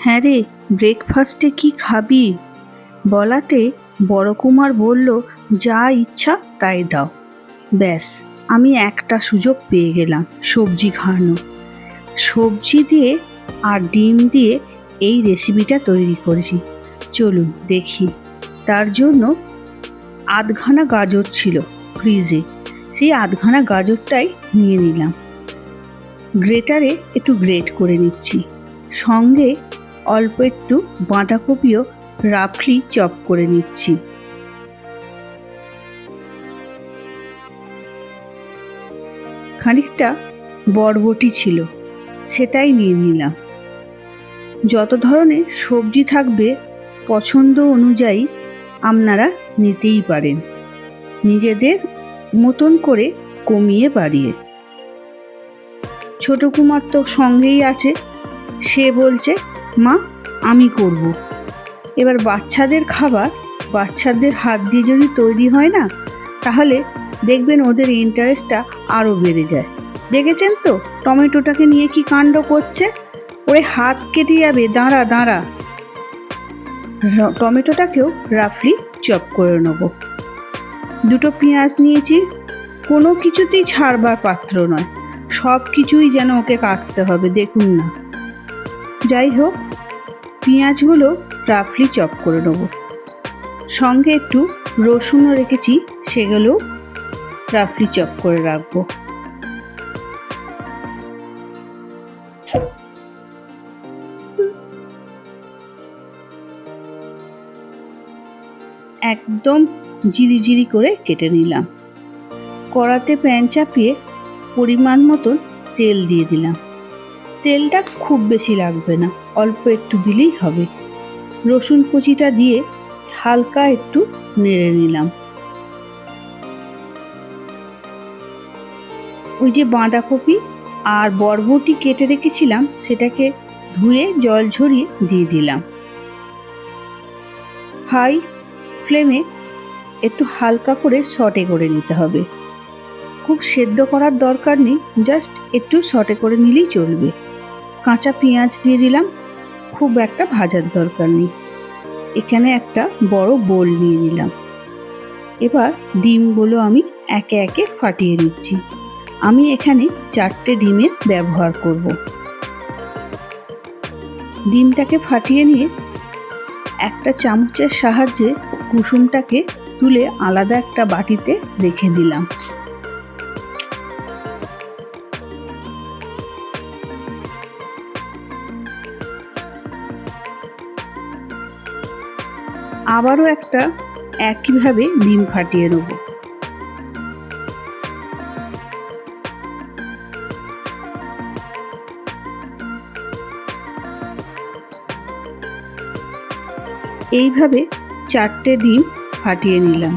হ্যাঁ রে ব্রেকফাস্টে কি খাবি? বলাতে বড় কুমার বলল, যা ইচ্ছা তাই দাও। ব্যাস, আমি একটা সুযোগ পেয়ে গেলাম সবজি খাওয়ানো সবজি দিয়ে আর ডিম দিয়ে এই রেসিপিটা তৈরি করেছি। চলুন দেখি। তার জন্য আধখানা গাজর ছিল ফ্রিজে সেই আধখানা গাজরটাই নিয়ে নিলাম। গ্রেটারে একটু গ্রেট করে নিচ্ছি। সঙ্গে অল্প একটু বাঁধাকপিও রাফলি চপ করে নিচ্ছি। খানিকটা বরবটি ছিল, সেটাই নিয়ে নিলাম। যত ধরনের সবজি থাকবে পছন্দ অনুযায়ী আপনারা নিতেই পারেন। নিজেদের মতন করে কমিয়ে বাড়িয়ে। ছোট কুমার তো সঙ্গেই আছে, সে বলছে মা, আমি করব। এবার বাচ্চাদের খাবার, বাচ্চাদের হাত দিয়ে যদি তৈরি হয় না, তাহলে দেখবেন ওদের ইন্টারেস্টটা আরও বেড়ে যায়। দেখেছেন তো টমেটোটাকে নিয়ে কি কাণ্ড করছে? ওরে হাত কেটে যাবে, দাঁড়া দাঁড়া। টমেটোটাকেও রাফলি চপ করে নেব। দুটো পেঁয়াজ নিয়েছি, কোনো কিছুতেই ছাড়বার পাত্র নয়। সব কিছুই যেন ওকে কাটতে হবে, দেখুন না। যাই হোক, পেঁয়াজগুলো রাফলি চপ করে নেব। সঙ্গে একটু রসুনও রেখেছি সেগুলো রাফলি চপ করে রাখব। একদম জিরি জিরি করে কেটে নিলাম। কড়াতে প্যান চাপিয়ে পরিমাণ মতন তেল দিয়ে দিলাম। তেলটা খুব বেশি লাগবে না, অল্প একটু দিলেই হবে। রসুন কুচিটা দিয়ে হালকা একটু নেড়ে নিলাম। ওই যে বাঁধাকপি আর বরবটি কেটে রেখেছিলাম, সেটাকে ধুয়ে জল ঝরিয়ে দিয়ে দিলাম। হাই ফ্লেমে একটু হালকা করে সটে করে নিতে হবে। খুব সেদ্ধ করার দরকার নেই, জাস্ট একটু সটে করে নিলেই চলবে। কাঁচা পেঁয়াজ দিয়ে দিলাম। খুব একটা ভাজার দরকার নেই। এখানে একটা বড় বোল নিয়ে নিলাম। এবার ডিমগুলো আমি একে একে ফাটিয়ে নিচ্ছি। আমি এখানে চারটে ডিমের ব্যবহার করব। ডিমটাকে ফাটিয়ে নিয়ে একটা চামচের সাহায্যে কুসুমটাকে তুলে আলাদা একটা বাটিতে রেখে দিলাম। আবারও একটা একইভাবে ডিম ফাটিয়ে নেব। এইভাবে চারটে ডিম ফাটিয়ে নিলাম।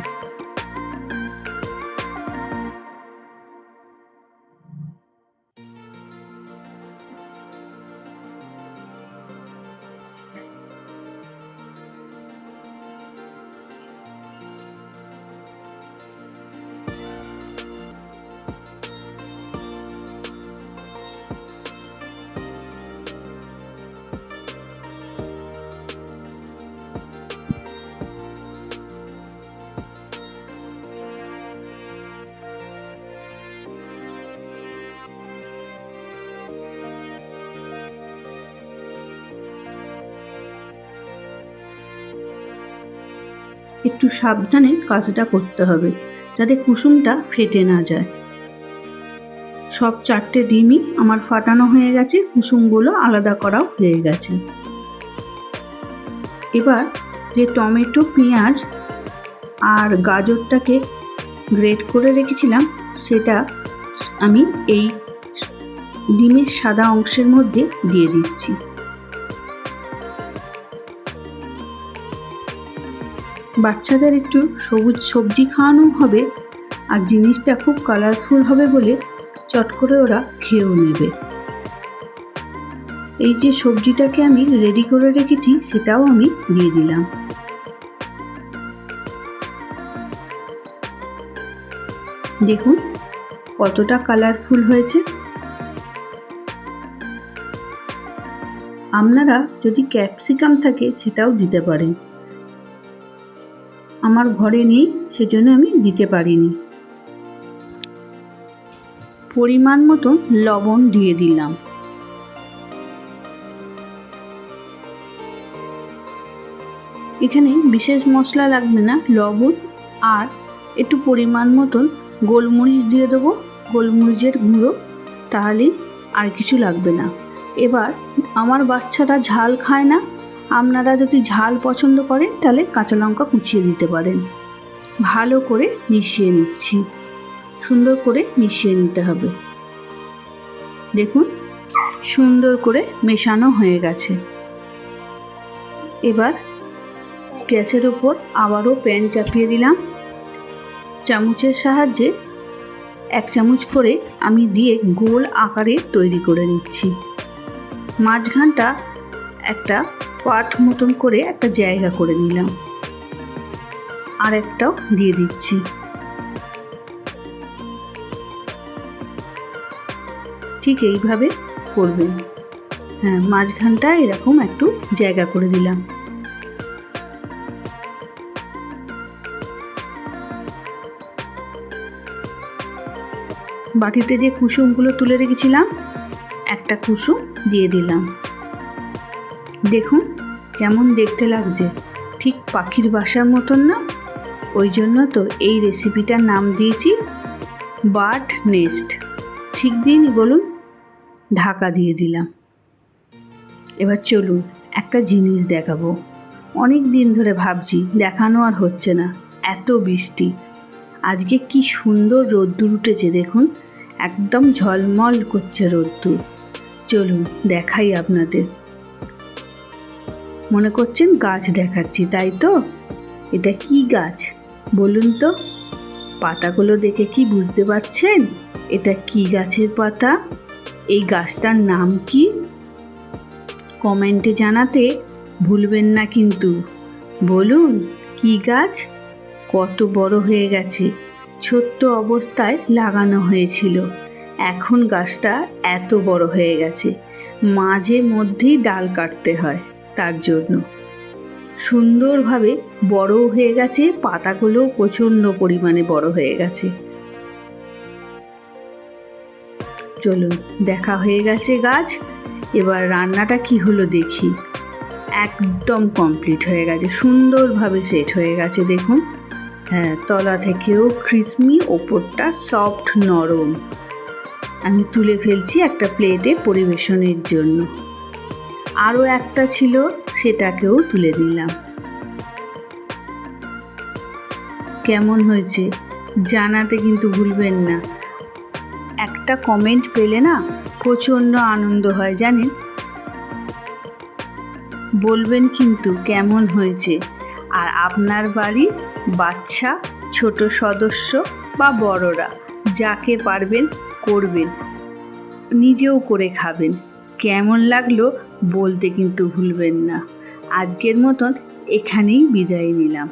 একটু সাবধানে কাজটা করতে হবে, যাতে কুসুমটা ফেটে না যায়। সব চারটে ডিমই আমার ফাটানো হয়ে গেছে, কুসুমগুলো আলাদা করাও হয়ে গেছে। এবার যে টমেটো, পেঁয়াজ আর গাজরটাকে গ্রেট করে রেখেছিলাম, সেটা আমি এই ডিমের সাদা অংশের মধ্যে দিয়ে দিচ্ছি। বাচ্চাদের একটু সবুজ সবজি খাওয়ানো হবে আর জিনিসটা খুব কালারফুল হবে বলে চট করে ওরা খেয়েও নেবে। এই যে সবজিটাকে আমি রেডি করে রেখেছি, সেটাও আমি দিয়ে দিলাম। দেখুন কতটা কালারফুল হয়েছে। আপনারা যদি ক্যাপসিকাম থাকে সেটাও দিতে পারেন। আমার ঘরে নেই, সেজন্য আমি দিতে পারিনি। পরিমাণ মতন লবণ দিয়ে দিলাম। এখানে বিশেষ মশলা লাগবে না, লবণ আর একটু পরিমাণ মতন গোলমরিচ দিয়ে দেবো, গোলমরিচের গুঁড়ো তাহলেই আর কিছু লাগবে না। এবার আমার বাচ্চারা ঝাল খায় না আপনারা যদি ঝাল পছন্দ করেন, তাহলে কাঁচা লঙ্কা কুচিয়ে দিতে পারেন। ভালো করে মিশিয়ে নিচ্ছি। সুন্দর করে মিশিয়ে নিতে হবে। দেখুন, সুন্দর করে মেশানো হয়ে গেছে। এবার গ্যাসের ওপর আবারও প্যান চাপিয়ে দিলাম। চামচের সাহায্যে এক চামচ করে আমি দিয়ে গোল আকারে তৈরি করে নিচ্ছি। মাঝখানটা একটা পাট মতন করে একটা জায়গা করে নিলাম। আর একটাও দিয়ে দিচ্ছি। ঠিক এইভাবে করবেন। হ্যাঁ মাঝখানটা এরকম একটু জায়গা করে দিলাম। বাটিতে যে কুসুমগুলো তুলে রেখেছিলাম, একটা কুসুম দিয়ে দিলাম। দেখুন, কেমন দেখতে লাগছে। ঠিক পাখির বাসার মতন না? ওই জন্য তো এই রেসিপিটার নাম দিয়েছি বার্ড নেস্ট। ঠিক দিন বলুন, ঢাকা দিয়ে দিলাম। এবার চলুন, একটা জিনিস দেখাবো। অনেক দিন ধরে ভাবছি, দেখানো আর হচ্ছে না, এত বৃষ্টি। আজকে কি সুন্দর রোদ্দুর উঠেছে দেখুন, একদম ঝলমল করছে রোদ্দুর। চলুন, দেখাই আপনাদের। মনে করছেন গাছ দেখাচ্ছি, তাই তো? এটা কি গাছ? বলুন তো। পাতাগুলো দেখে কি বুঝতে পারছেন? এটা কি গাছের পাতা? এই গাছটার নাম কি? কমেন্টে জানাতে ভুলবেন না কিন্তু। বলুন, কি গাছ? কত বড় হয়ে গেছে। ছোট্ট অবস্থায় লাগানো হয়েছিল। এখন গাছটা এত বড় হয়ে গেছে। মাঝে মধ্যেই ডাল কাটতে হয়। তার জন্য। সুন্দরভাবে বড়ও হয়ে গেছে, পাতাগুলোও প্রচণ্ড পরিমাণে বড় হয়ে গেছে। চলুন, দেখা হয়ে গেছে গাছ। এবার রান্নাটা কি হলো দেখি। একদম কমপ্লিট হয়ে গেছে, সুন্দরভাবে সেট হয়ে গেছে, দেখুন। হ্যাঁ তলা থেকেও ক্রিসমি ওপরটা সফট নরম। আমি তুলে ফেলছি একটা প্লেটে পরিবেশনের জন্য। আরও একটা ছিল, সেটাকেও তুলে নিলাম। কেমন হয়েছে, জানাতে কিন্তু ভুলবেন না। একটা কমেন্ট পেলে না, প্রচণ্ড আনন্দ হয়, জানেন? বলবেন কিন্তু কেমন হয়েছে। আর আপনার বাড়ি বাচ্চা, ছোট সদস্য বা বড়রা, যাকে পারবেন, করবেন, নিজেও করে খাবেন। কেমন লাগল বলতে কিন্তু ভুলবেন না। আজকের মতন এখানেই বিদায় নিলাম।